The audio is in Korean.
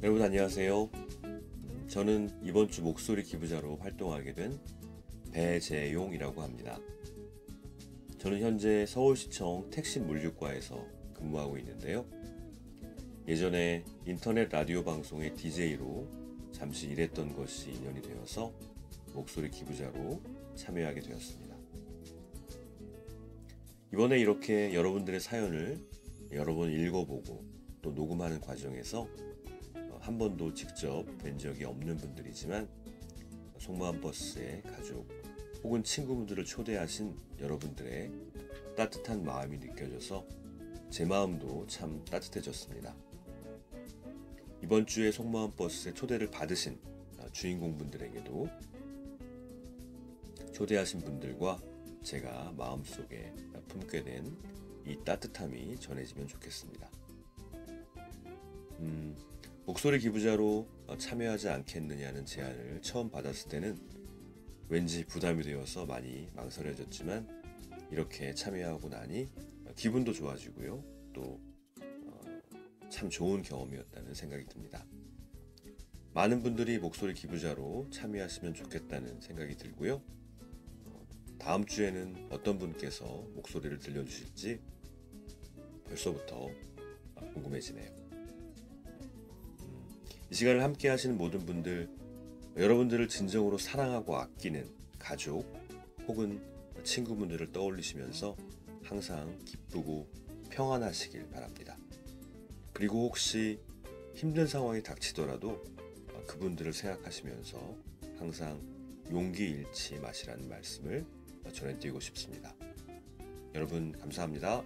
여러분 안녕하세요. 저는 이번 주 목소리 기부자로 활동하게 된 배재용이라고 합니다. 저는 현재 서울시청 택시 물류과에서 근무하고 있는데요. 예전에 인터넷 라디오 방송의 DJ로 잠시 일했던 것이 인연이 되어서 목소리 기부자로 참여하게 되었습니다. 이번에 이렇게 여러분들의 사연을 여러 번 읽어보고 또 녹음하는 과정에서 어, 한 번도 직접 뵌 적이 없는 분들이지만 속마음 버스의 가족 혹은 친구분들을 초대하신 여러분들의 따뜻한 마음이 느껴져서 제 마음도 참 따뜻해졌습니다. 이번 주에 속마음 버스의 초대를 받으신 어, 주인공분들에게도 초대하신 분들과 제가 마음속에 품게 된 이 따뜻함이 전해지면 좋겠습니다. 음, 목소리 기부자로 참여하지 않겠느냐는 제안을 처음 받았을 때는 왠지 부담이 되어서 많이 망설여졌지만 이렇게 참여하고 나니 기분도 좋아지고요. 또참 어, 좋은 경험이었다는 생각이 듭니다. 많은 분들이 목소리 기부자로 참여하시면 좋겠다는 생각이 들고요. 다음 주에는 어떤 분께서 목소리를 들려주실지 벌써부터 궁금해지네요. 음, 이 시간을 함께 하시는 모든 분들, 여러분들을 진정으로 사랑하고 아끼는 가족 혹은 친구분들을 떠올리시면서 항상 기쁘고 평안하시길 바랍니다. 그리고 혹시 힘든 상황이 닥치더라도 그분들을 생각하시면서 항상 용기 잃지 마시라는 말씀을 전해드리고 싶습니다. 여러분 감사합니다.